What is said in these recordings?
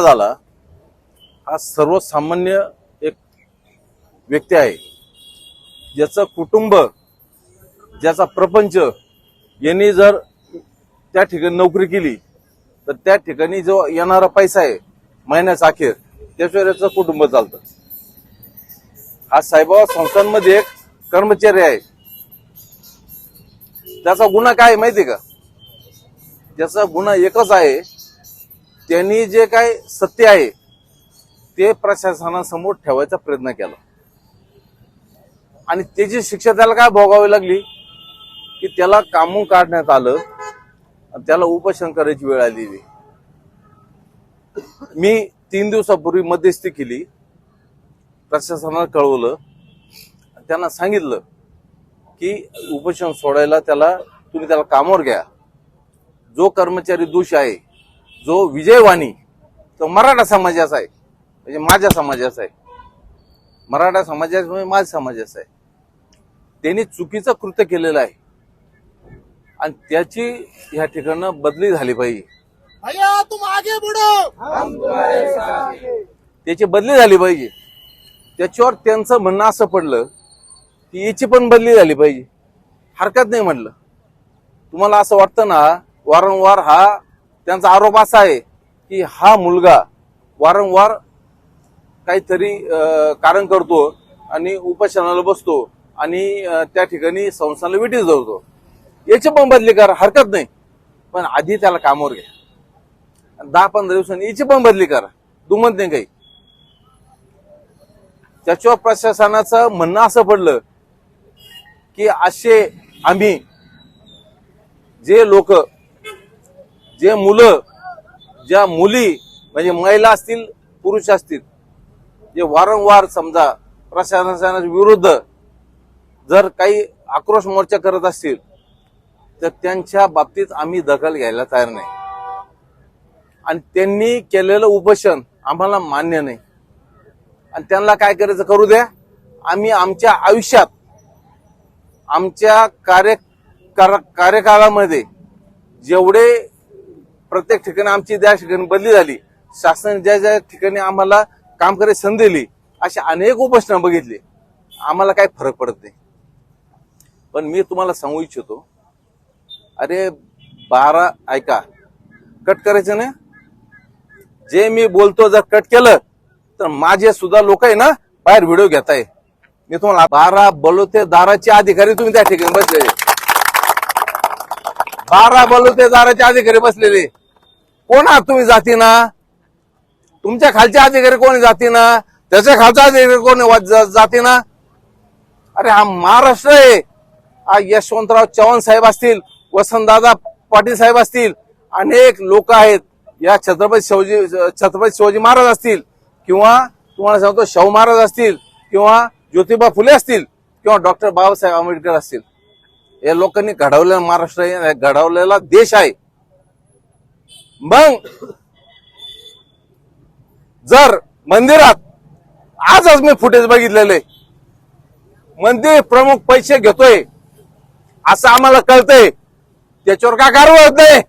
झाला हा सर्वसामान्य एक व्यक्ती आहे. ज्याचं कुटुंब ज्याचा प्रपंच यांनी जर त्या ठिकाणी नोकरी केली तर त्या ठिकाणी जो येणारा पैसा आहे महिन्याचा अखेर त्याशिवाय याचं कुटुंब चालतं. हा साईबाबा संस्थांमध्ये एक कर्मचारी आहे. त्याचा गुन्हा काय आहे माहिती का? त्याचा गुन्हा एकच आहे त्यांनी जे काय सत्य आहे ते प्रशासनासमोर ठेवायचा प्रयत्न केला. आणि त्याची शिक्षा त्याला काय भोगावी लागली की त्याला कामून काढण्यात आलं आणि त्याला उपोषण करायची वेळ आलेली. मी तीन दिवसापूर्वी मध्यस्थी केली. प्रशासनाला कळवलं. त्यांना सांगितलं की उपोषण सोडायला त्याला तुम्ही त्याला कामावर घ्या. जो कर्मचारी दोष आहे जो विजयवाणी तो मराठा समाजाचा आहे. म्हणजे माझ्या समाजाचा आहे. मराठा समाजाचा म्हणजे माझ्या समाजाचा आहे. त्यांनी चुकीचं कृत्य केलेलं आहे. आणि त्याची ह्या ठिकाणं बदली झाली पाहिजे. त्याची बदली झाली पाहिजे. त्याच्यावर त्यांचं म्हणणं असं पडलं की याची पण बदली झाली पाहिजे. हरकत नाही म्हटलं. तुम्हाला असं वाटतं ना वारंवार हा त्यांचा आरोप असा आहे की हा मुलगा वारंवार काहीतरी कारण करतो आणि उपोषणाला बसतो आणि त्या ठिकाणी संस्थांना विटीस धरतो. याची पण बदली करा हरकत नाही पण आधी त्याला कामावर घ्या. दहा पंधरा दिवसांनी याची पण बदली करा दुमत नाही काही. त्याच्यावर प्रशासनाचं म्हणणं असं पडलं की असे आम्ही जे लोक जे मुलं ज्या मुली म्हणजे महिला असतील पुरुष असतील जे वारंवार समजा प्रशासनाच्या विरुद्ध जर काही आक्रोश मोर्चा करत असतील तर त्यांच्या बाबतीत आम्ही दखल घ्यायला तयार नाही. आणि त्यांनी केलेलं उपोषण आम्हाला मान्य नाही. आणि त्यांना काय करायचं करू द्या? आम्ही आमच्या आयुष्यात आमच्या कार्य कार- कार्यकाळामध्ये जेवढे प्रत्येक ठिकाणी आमची ज्या ठिकाणी बदली झाली शासन ज्या ज्या ठिकाणी आम्हाला काम करायची संधी दिली अशी अनेक उपोषणं बघितली. आम्हाला काही फरक पडत नाही. पण मी तुम्हाला सांगू इच्छितो अरे बारा ऐका कट करायचं ना जे मी बोलतो जर कट केलं तर माझे सुद्धा लोक आहे ना बाहेर व्हिडिओ घेताय. मी तुम्हाला बारा बलोते दाराचे अधिकारी तुम्ही त्या ठिकाणी बसलेले. बारा बलोते दाराचे अधिकारी बसलेले. कोण आहात तुम्ही जाती ना तुमच्या खालचे अधिकारी कोणी जाती ना त्याच्या खालचा अधिकारी कोणी वा- जाती ना अरे हा महाराष्ट्र आहे. हा यशवंतराव चव्हाण साहेब असतील वसंतदादा पाटील साहेब असतील अनेक लोक आहेत. या छत्रपती शिवाजी छत्रपती शिवाजी महाराज असतील किंवा तुम्हाला सांगतो शाहू महाराज असतील किंवा ज्योतिबा फुले असतील किंवा डॉक्टर बाबासाहेब आंबेडकर असतील. या लोकांनी घडवलेला महाराष्ट्र आहे, घडवलेला देश आहे. मग जर मंदिरात आजच मी फुटेज बघितलेले मंदिर प्रमुख पैसे घेतोय असं आम्हाला कळतंय. त्याच्यावर का कारवाई होत नाही.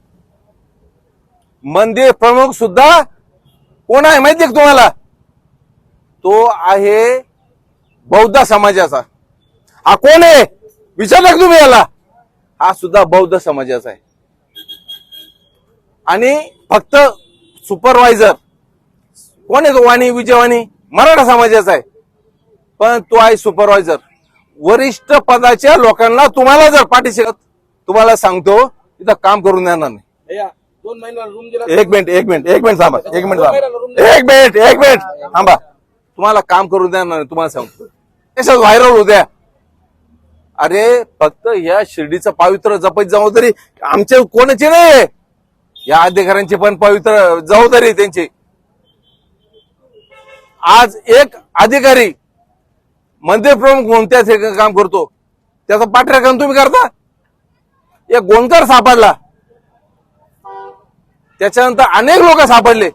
मंदिर प्रमुख सुद्धा कोण आहे माहितीये का तुम्हाला? तो आहे बौद्ध समाजाचा. हा कोण आहे? विचारला का तुम्ही याला? हा सुद्धा बौद्ध समाजाचा आहे. आणि फक्त सुपरवायझर कोण आहे तो वाणी विजयवाणी? मराठा समाजाचा आहे. पण तो आहे सुपरवायझर वरिष्ठ पदाच्या लोकांना तुम्हाला जर पाठीशी तुम्हाला सांगतो इथं काम करून देणार नाही. दोन महिन्याला एक मिनिट एक मिनिट एक मिनिट थांबा एक मिनिट थांबा. एक मिनिट एक मिनिट थांबा. तुम्हाला काम करून देणार नाही तुम्हाला सांगतो. कशात व्हायरल होत्या अरे फक्त या शिर्डीचं पवित्र जपत जबाबदारी आमच्या कोणाची नाही? या अधिकाऱ्यांची पण पवित्र जबाबदारी आहे त्यांची. आज एक अधिकारी मंदिर प्रमुख म्हणून त्या ठिकाणी काम करतो. त्याचा पाठराखण तुम्ही करता? एक गोंधळ सापडला. त्याच्यानंतर अनेक लोक सापडले.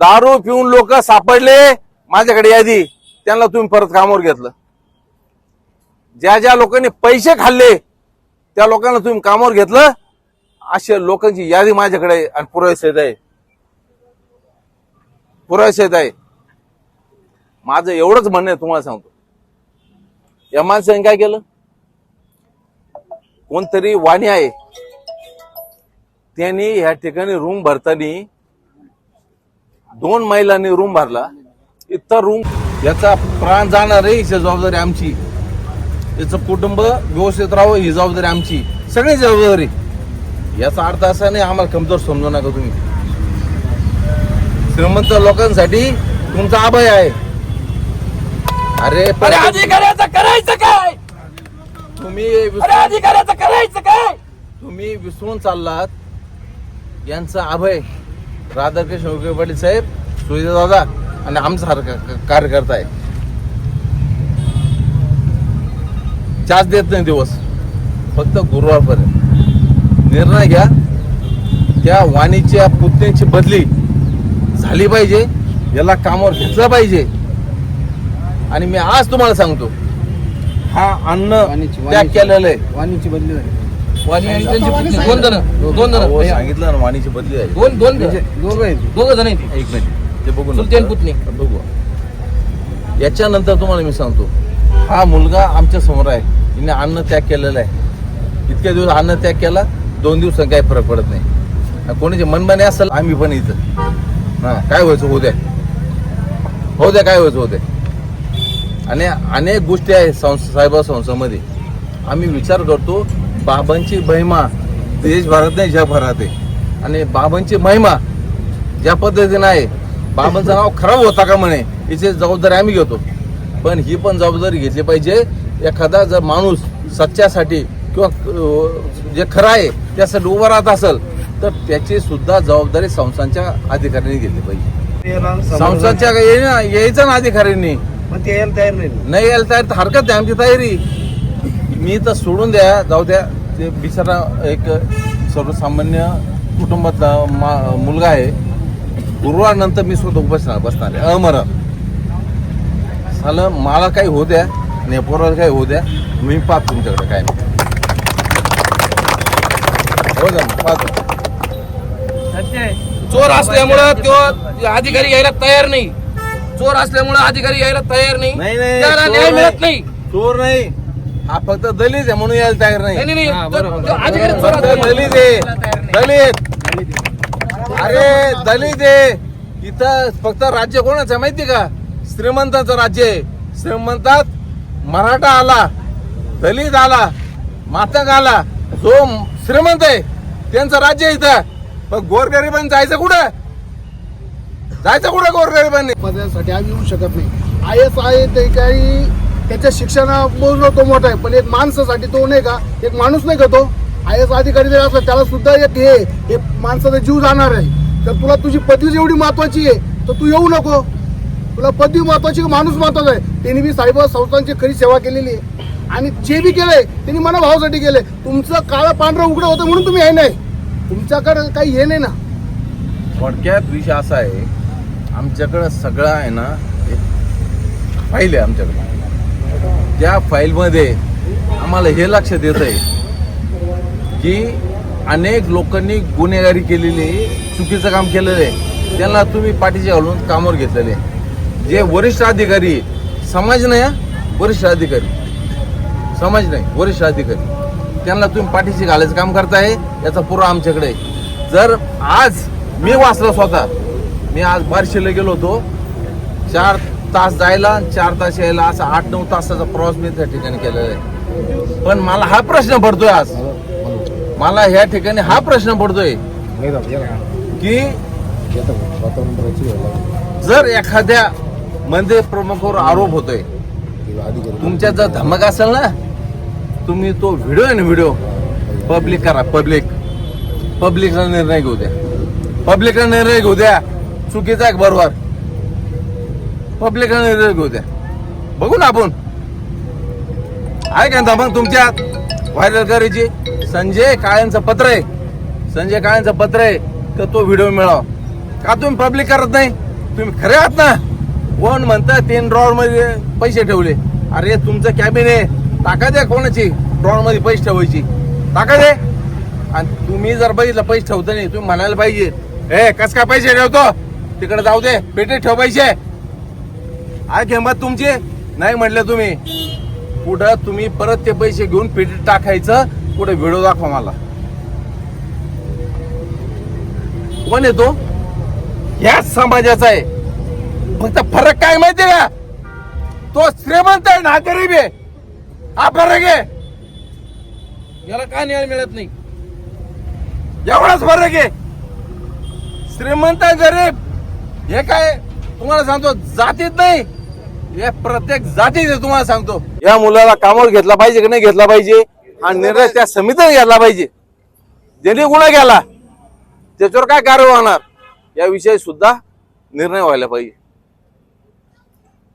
दारू पिऊन लोक सापडले माझ्याकडे यादी. त्यांना तुम्ही परत कामावर घेतलं. ज्या ज्या लोकांनी पैसे खाल्ले त्या लोकांना तुम्ही कामावर घेतलं. अशा लोकांची यादी माझ्याकडे आहे आणि पुरावे सहित आहे. पुराशेत आहे. माझं एवढंच म्हणणं आहे तुम्हाला सांगतो. या माणसाने काय केलं? कोणतरी वाणी आहे. त्यांनी ह्या ठिकाणी रूम भरताना दोन महिलांनी रूम भरला. इतर रूम याचा प्राण जाणार आहे ही जबाबदारी आमची. याचं कुटुंब व्यवस्थित राहावं ही जबाबदारी आमची. सगळी जबाबदारी. याचा अर्थ असा नाही आम्हाला कमजोर समजू नका तुम्ही. श्रीमंत लोकांसाठी तुमचा अभय आहे. अरे अरे अधिकाऱ्याचं करायचं काय? तुम्ही अरे अधिकाऱ्याचं करायचं काय? तुम्ही विसरून चाललात. यांचा अभय राधाकृष्ण विखे पाटील साहेब सुविधा दादा आणि आमचा कार्यकर्ता आहे. चाच देत नाही दिवस. फक्त गुरुवारपर्यंत. निर्णय घ्या. त्या वाणीच्या पुतण्याची बदली झाली पाहिजे. याला कामावर घेतलं पाहिजे. आणि मी आज तुम्हाला सांगतो हा अन्न त्याग वाणीची. केलेलं आहे. वाणीची बदली झाली. वाणी आणि त्यांची पत्नी दोन जण दोन जण. सांगितलं ना वाणीची बदली आहे. दोन दोन म्हणजे दोघं जण आहेत. एक मिनिट. ते बघू चुलती. पुतणी. बघू. याच्यानंतर तुम्हाला मी सांगतो हा मुलगा आमच्यासमोर आहे. हिने अन्न त्याग केलेला आहे. इतक्या दिवस अन्न त्याग केला दोन दिवसांनी काही फरक पडत नाही. आणि मनमाने असेल आम्ही पण इथं. हा काय व्हायचं होऊ द्या. होऊ द्या काय व्हायचं होऊ द्या. आणि अनेक गोष्टी आहेत संस्था साहेबा संस्थामध्ये. आम्ही विचार करतो बाबांची महिमा देशभरात नाही जगभरात आहे. आणि बाबांची महिमा ज्या पद्धतीनं आहे बाबांचं नाव खराब होता का म्हणे याची जबाबदारी आम्ही घेतो. पण ही पण जबाबदारी घेतली पाहिजे एखादा जर माणूस सच्च्यासाठी किंवा जे खरं आहे त्यासाठी उभं राहत असेल तर त्याची सुद्धा जबाबदारी संस्थांच्या अधिकाऱ्यांनी घेतली पाहिजे. संस्थांच्या यायचं ना अधिकाऱ्यांनी. नाही. नाही यायला तयार तर हरकत आहे आमची तयारी. मी तर सोडून द्या जाऊ द्या. ते बिचारा एक सर्वसामान्य कुटुंबातला मा- मुलगा आहे. गुरुवारनंतर मी स्वतः बसणार बसणार आहे. अमर. झालं मला काही होऊ द्या आणि पोराला काही होऊ द्या मी पाहतो तुमच्याकडे काय नाही. चोर असल्यामुळं तो अधिकारी यायला तयार नाही. चोर असल्यामुळं अधिकारी यायला तयार नाही. नाही नाही त्याला चोर न्याय नाही. मिळत नाही. चोर नाही. हा फक्त दलित आहे म्हणून यायला तयार नाही. नाही अधिकारी चोर दलित आहे. दलित. अरे दलित आहे. इथं फक्त राज्य कोणाचं आहे माहिती का? श्रीमंताचं राज्य आहे. श्रीमंतात मराठा आला दलित आला मातंग आला जो श्रीमंत आहे त्यांचं राज्य आहे इथं. पण गोरगरिबांनी जायचं कुठं? जायचं कुठं गोरगरिबांनी? पदासाठी आम्ही येऊ शकत नाही. आय एस आहे ते काही त्याच्या शिक्षणा मोजलं तो मोठा आहे पण एक माणसासाठी तो नाही का? एक माणूस नाही का तो? आय एस अधिकारी जर असला त्याला सुद्धा एक हे एक माणसाचा जीव जाणार आहे. तर तुला तुझी पदवी जेवढी महत्वाची आहे तर तू येऊ नको. तुला पदवी महत्वाची का माणूस महत्त्वाचा आहे? त्यांनी बी साहेब संस्थांची खरी सेवा केलेली आहे. आणि जे बी केलंय त्यांनी मला भावासाठी केलंय. तुमचं काळं पांढरं उघडं होतं म्हणून तुम्ही हे नाही. तुमच्याकडे काही हे नाही ना. थोडक्यात विषय असा आहे आमच्याकडं सगळं आहे ना एक फाईल आहे आमच्याकडे. त्या फाईलमध्ये आम्हाला हे लक्षात येत आहे की अनेक लोकांनी गुन्हेगारी केलेली आहे, चुकीचं काम केलेलं आहे. त्यांना तुम्ही पाठीशी घालून कामावर घेतलेले आहे. जे वरिष्ठ अधिकारी समाज नाही हा, वरिष्ठ अधिकारी. समाज नाही वरिष्ठ अधिकारी. त्यांना तुम्ही पाठीशी घालायचं काम करताय याचा पुरा आमच्याकडे जर आज मी वाचला स्वतः मी आज बारशेला गेलो होतो चार तास जायला चार तास यायला असा आठ नऊ तासाचा प्रवास मी त्या ठिकाणी केलेला आहे. पण मला हा प्रश्न पडतोय आज. मला ह्या ठिकाणी हा प्रश्न पडतोय. की जर एखाद्या मंदिर प्रमुखावर आरोप होतोय तुमच्या जर धमक असेल ना तुम्ही तो व्हिडिओ आहे ना व्हिडिओ पब्लिक करा पब्लिक पब्लिकला निर्णय घेऊ द्या. पब्लिकला निर्णय घेऊ द्या. चुकीचा आहे बरोबर? पब्लिकला निर्णय घेऊ द्या. बघू ना आपण. आहे का मग तुमच्या? व्हायरल करायची संजय काळ्यांचं पत्र आहे. संजय काळ्यांचं पत्र आहे तर तो व्हिडिओ मिळावा. का तुम्ही पब्लिक करत नाही? तुम्ही खरे आहात ना? कोण म्हणता तीन ड्रॉवर मध्ये पैसे ठेवले? अरे तुमचं कॅबिन आहे. टाका द्या कोणाची? ड्रॉनमध्ये पैसे ठेवायची. टाका दे आणि तुम्ही जर बघितलं पैसे ठेवता नाही. तुम्ही म्हणायला पाहिजे. ए कस काय पैसे ठेवतो? तिकडे जाऊ दे. पेटे ठेव पैसे आहे किंमत तुमची? नाही म्हटले तुम्ही. कुठं तुम्ही परत ते पैसे घेऊन पेटीत टाकायचं? कुठे व्हिडिओ दाखवा मला. कोण येतो याच समाजाचा आहे. फक्त फरक काय माहितीये का? तो श्रीमंत आहे ना गरीब आहे. हा फरक आहे याला का न्याय मिळत नाही? एवढाच फरक आहे श्रीमंत गरीब. हे काय तुम्हाला सांगतो जातीत नाही. हे प्रत्येक जातीत तुम्हाला सांगतो. या मुलाला कामावर घेतला पाहिजे की नाही घेतला पाहिजे? हा निर्णय त्या समितीने घेतला पाहिजे. ज्यांनी गुन्हा केला त्याच्यावर काय कारवाई होणार? याविषयी सुद्धा निर्णय व्हायला पाहिजे.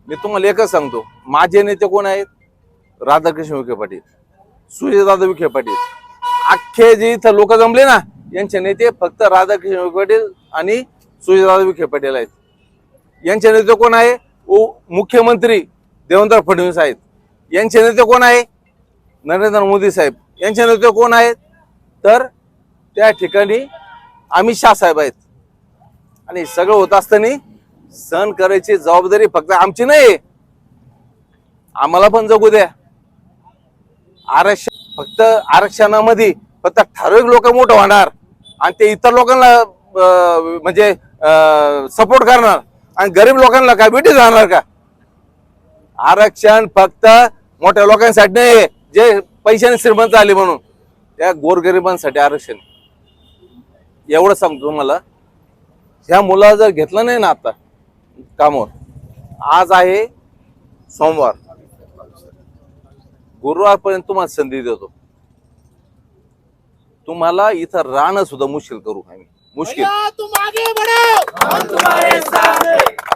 मी तुम्हाला एकच सांगतो माझे नेते कोण आहेत? राधाकृष्ण विखे पाटील सुजयदादा विखे पाटील. अख्खे जे इथं लोक जमले ना यांचे नेते फक्त राधाकृष्ण विखे पाटील आणि सुजयदादा विखे पाटील आहेत. यांचे नेते कोण आहे? मुख्यमंत्री देवेंद्र फडणवीस आहेत. यांचे नेते कोण आहे? नरेंद्र मोदी साहेब. यांचे नेते कोण आहेत? तर त्या ठिकाणी अमित शाह साहेब आहेत. आणि सगळं होत असताना सहन करायची जबाबदारी फक्त आमची नाही आम्हाला पण जगू द्या. आरक्षण फक्त आरक्षणामध्ये फक्त ठराविक लोक मोठं होणार आणि ते इतर लोकांना म्हणजे सपोर्ट करणार आणि गरीब लोकांना काय भेटी जाणार का? आरक्षण फक्त मोठ्या लोकांसाठी नाही जे पैशाने श्रीमंत आले म्हणून. त्या गोरगरिबांसाठी आरक्षण एवढं सांगतो मला ह्या मुला जर घेतलं नाही ना आता कामावर आज आहे सोमवार. गुरुवारपर्यंत तुम्हाला संधी देतो. तुम्हाला इथं राहणं सुद्धा मुश्किल करू आम्ही मुश्किल. तुम आगे बढ़ो हम तुम्हारे साथ